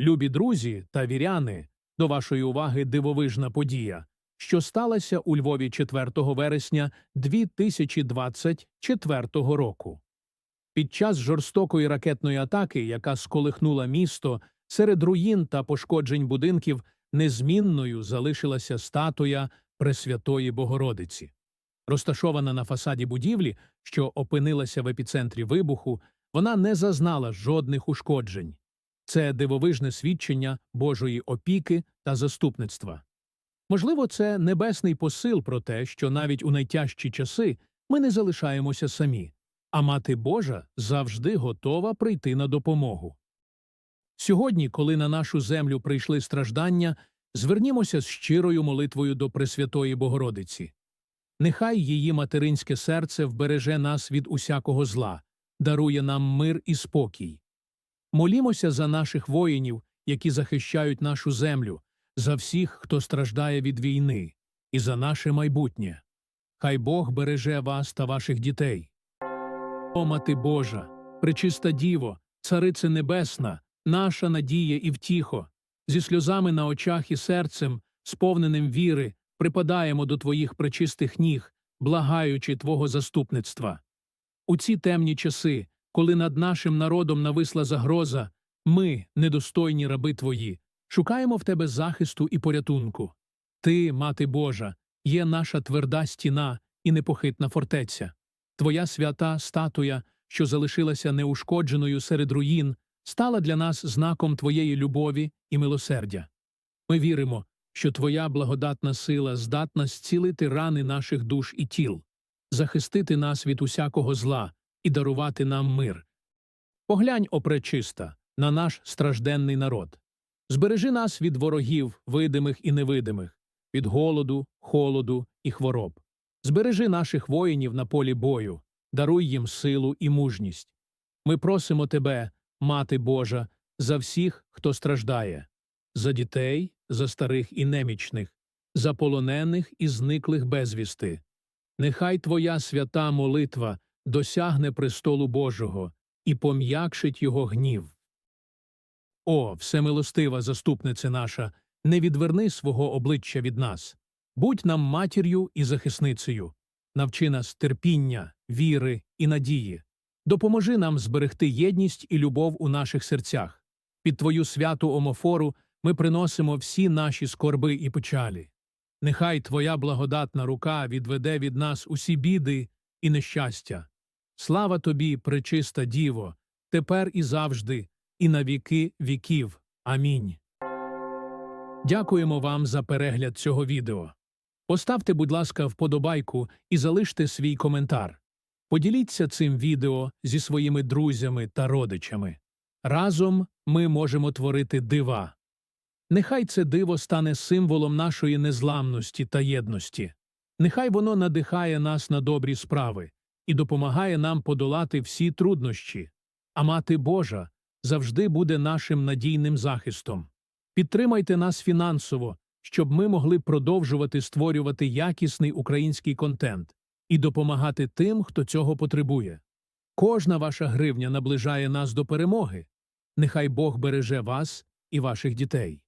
Любі друзі та віряни, до вашої уваги дивовижна подія, що сталася у Львові 4 вересня 2024 року. Під час жорстокої ракетної атаки, яка сколихнула місто, серед руїн та пошкоджень будинків незмінною залишилася статуя Пресвятої Богородиці. Розташована на фасаді будівлі, що опинилася в епіцентрі вибуху, вона не зазнала жодних ушкоджень. Це дивовижне свідчення Божої опіки та заступництва. Можливо, це небесний посил про те, що навіть у найтяжчі часи ми не залишаємося самі, а Мати Божа завжди готова прийти на допомогу. Сьогодні, коли на нашу землю прийшли страждання, звернімося з щирою молитвою до Пресвятої Богородиці. Нехай її материнське серце вбереже нас від усякого зла, дарує нам мир і спокій. Молімося за наших воїнів, які захищають нашу землю, за всіх, хто страждає від війни, і за наше майбутнє. Хай Бог береже вас та ваших дітей. О, Мати Божа, пречиста Діво, Царице Небесна, наша надія і втіхо, зі сльозами на очах і серцем, сповненим віри, припадаємо до Твоїх пречистих ніг, благаючи Твого заступництва. У ці темні часи, коли над нашим народом нависла загроза, ми, недостойні раби Твої, шукаємо в Тебе захисту і порятунку. Ти, Мати Божа, є наша тверда стіна і непохитна фортеця. Твоя свята статуя, що залишилася неушкодженою серед руїн, стала для нас знаком Твоєї любові і милосердя. Ми віримо, що Твоя благодатна сила здатна зцілити рани наших душ і тіл, захистити нас від усякого зла і дарувати нам мир. Поглянь, о пречиста, на наш стражденний народ. Збережи нас від ворогів, видимих і невидимих, від голоду, холоду і хвороб. Збережи наших воїнів на полі бою, даруй їм силу і мужність. Ми просимо Тебе, Мати Божа, за всіх, хто страждає, за дітей, за старих і немічних, за полонених і зниклих безвісти. Нехай Твоя свята молитва досягне престолу Божого і пом'якшить його гнів. О, всемилостива заступнице наша, не відверни свого обличчя від нас. Будь нам матір'ю і захисницею, навчи нас терпіння, віри і надії. Допоможи нам зберегти єдність і любов у наших серцях. Під Твою святу омофору ми приносимо всі наші скорби і печалі. Нехай Твоя благодатна рука відведе від нас усі біди і нещастя. Слава Тобі, пречиста Діво, тепер і завжди, і на віки віків. Амінь. Дякуємо вам за перегляд цього відео. Поставте, будь ласка, вподобайку і залиште свій коментар. Поділіться цим відео зі своїми друзями та родичами. Разом ми можемо творити дива. Нехай це диво стане символом нашої незламності та єдності. Нехай воно надихає нас на добрі справи і допомагає нам подолати всі труднощі. А Мати Божа завжди буде нашим надійним захистом. Підтримайте нас фінансово, щоб ми могли продовжувати створювати якісний український контент і допомагати тим, хто цього потребує. Кожна ваша гривня наближає нас до перемоги. Нехай Бог береже вас і ваших дітей.